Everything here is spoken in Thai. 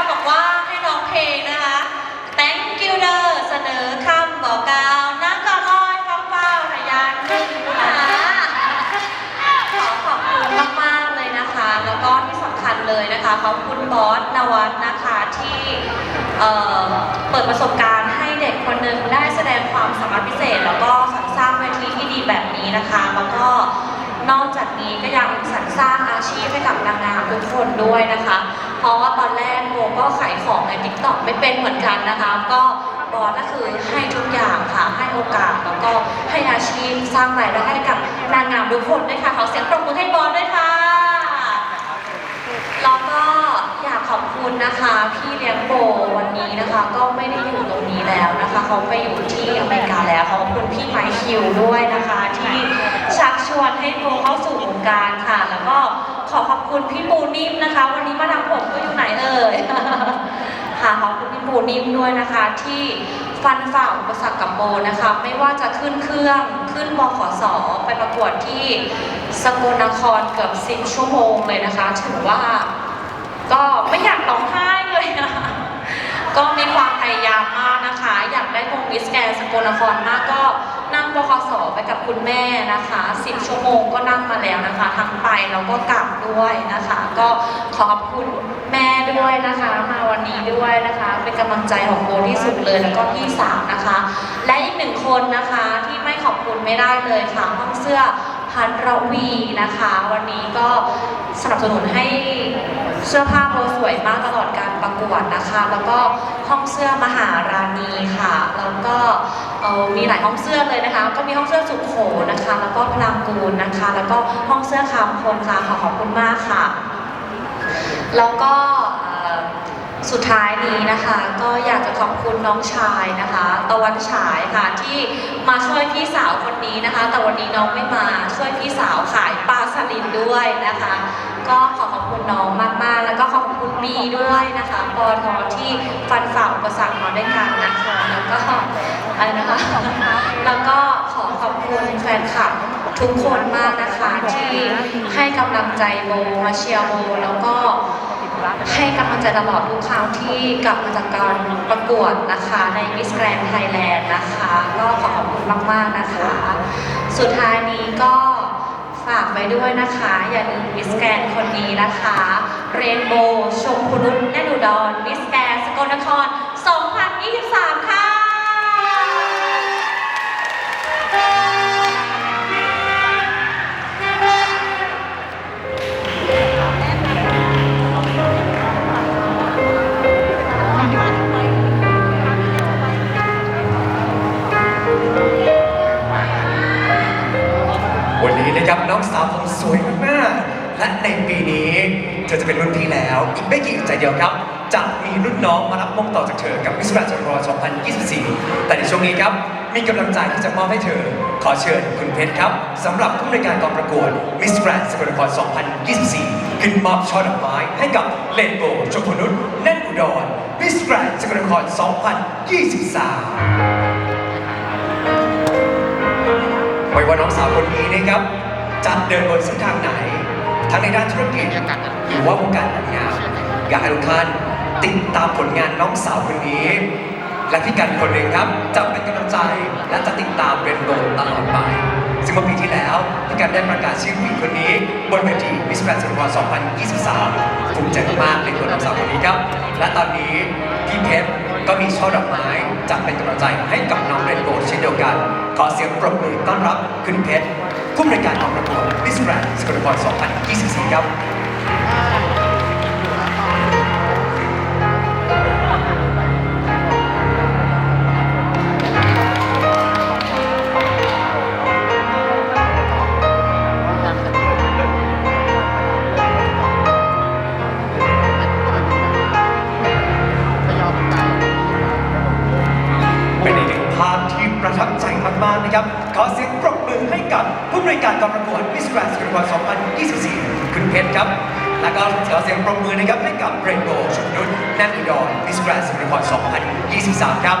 ค่ะบอกว่าให้ร้องเพลงนะคะ Thank you เดอเสนอคำบอกกล่าวนักก็ลอยฟ้องเฝ้าทะยานขึ้นหาขอขอบคุณมากๆเลยนะคะ แล้วก็ที่สำคัญเลยนะคะ ขอบคุณบอสนวัดนะคะที่เอ่อเปิดประสบการณ์ให้เด็กคนหนึ่งได้แสดงความสามารถพิเศษ แล้วก็สรรสร้างเวทีที่ดีแบบนี้นะคะ แล้วก็นอกจากนี้ก็ยังสรรสร้างอาชีพให้กับนางงามทุกคนด้วยนะคะ ใน t ิ k t o k ไม่เป็นเหมือนกันนะคะ ก็บอสก็คือให้ทุกอย่างค่ะ ให้โอกาสแล้วก็ให้อาชีพสร้างรายได้ให้กับนางงามทุกคนด้วยค่ะขอเสียงปรบมือให้บอสด้วยค่ะแล้วก็อยากขอบคุณนะคะ พี่เลี้ยงโบวันนี้นะคะ ก็ไม่ได้อยู่ตรงนี้แล้วนะคะ เขาไปอยู่ที่อเมริกาแล้วขอบคุณพี่ไมค์คิวด้วยนะคะ ที่ชักชวนให้โบเข้าสู่วงการค่ะ แล้วก็ขอขอบคุณพี่ปูนิ่มนะคะ วันนี้มาดามผมก็อยู่ไหนเอ่ย ค่ะขอบคุณพี่ปู นิ่มด้วยนะคะที่ฟันฝ่าอุปสรรคกับโบนะคะ ไม่ว่าจะขึ้นเครื่องขึ้นบขสไปประกวดที่สกลนครเกือบสิบชั่วโมงเลยนะคะ ถือว่าก็ไม่อยากร้องไห้เลยนะก็มีความพยายามมากนะคะ อยากได้มงมิสแกนสกลนครมากก็นั่งบคสไปกับคุณแม่นะคะ10ชั่วโมงก็นั่งมาแล้วนะคะ ทั้งไปแล้วก็กลับด้วยนะคะ ก็ขอบคุณแม่ ด้วยนะคะ มาวันนี้ด้วยนะคะ เป็นกำลังใจของโบที่สุดเลยแล้วก็พี่สาวนะคะ และอีกหนึ่งคนนะคะที่ไม่ขอบคุณไม่ได้เลยค่ะห้องเสื้อพันรวีนะคะ วันนี้ก็สนับสนุนให้เสื้อผ้าโบสวยมากตลอดการประกวดนะคะ แล้วก็ห้องเสื้อมหาราณีค่ะ แล้วก็มีหลายห้องเสื้อเลยนะคะ ก็มีห้องเสื้อสุขโขนะคะ แล้วก็พลางกูลนะคะ แล้วก็ห้องเสื้อคำพลค่ะขอขอบคุณมากค่ะ แล้วก็ สุดท้ายนี้นะคะก็อยากจะขอบคุณน้องชายนะคะ ตะวันฉายค่ะที่มาช่วยพี่สาวคนนี้นะคะ แต่วันนี้น้องไม่มาช่วยพี่สาวขายปลาสลิดด้วยนะคะ ก็ขอขอบคุณน้องมากๆ แล้วก็ขอบคุณบีด้วยนะคะปอทอที่ฟันฝ่าอุปสรรคมาด้วยกันนะคะแล้วก็อะไรนะคะแล้วก็ขอขอบคุณแฟนคลับทุกคนมากนะคะที่ให้กำลังใจโบมาเชียร์โบแล้วก็ ให้กำลังใจตลอดทุกครั้งที่กลับมาจากการประกวดนะคะใน Miss Grand Thailand นะคะ ก็ขอขอบคุณมาก ๆ นะคะ สุดท้ายนี้ก็ฝากไว้ด้วยนะคะ อย่าลืม Miss Grand คนนี้นะคะ เรนโบว์ชมพูนุ่นแน่นุดอน Miss Grand สกลนคร 2023 นะครับน้องสาวผมสวยมากๆและในปีนี้เธอจะเป็นรุ่นพี่แล้ว อีกไม่กี่ใจเดียวครับ จะมีรุ่นน้องมารับมงต่อจากเธอกับมิส s กรนด์จักรวาล2024 แต่ในช่วงนี้ครับมีกำลังใจที่จะมอบให้เธอ ขอเชิญคุณเพชรครับสำหรับผู้บริการกองประกวดมิส s กรนด์สกลนคร 2024 ขึ้นมอบช่อดอกไม้ให้กับเลนโบชมพนุชแน่นอุดรมิส s กรนด์สกลนคร 2023ไม่ว่าน้องสาวคนนี้นะครับ จะเดินบนเส้นทางไหน ทั้งในด้านธุรกิจหรือว่าวงการนางงามอยากให้ทุกท่านติดตามผลงานน้องสาวคนนี้ และพี่กันคนหนึ่งครับจะเป็นกำลังใจและจะติดตามเรนโบตลอดไป ซึ่งเมื่อปีที่แล้วพี่กันได้ประกาศชื่อผู้หญิงคนนี้ บนเวทีมิสแกรนด์สิงคโปร์2023ภูมิใจมากในตัวน้องสาวคนนี้ครับ และตอนนี้พี่เพชรก็มีช่อดอกไม้จะเป็นกำลังใจให้กับน้องเรนโบว์เช่นเดียวกัน ขอเสียงปรบมือต้อนรับคุณเพชรผู้บริการกอง ประกวดมิสแกรนด์สกลนคร2024 ครับ ประกวด Miss Grand สกลนคร2024 คุณเพชรครับ แล้วก็ขอเสียงปรบมือนะครับให้กับเรนโบว์ชุมนุชแน่นอุดร Miss Grand สกลนคร2023 ครับ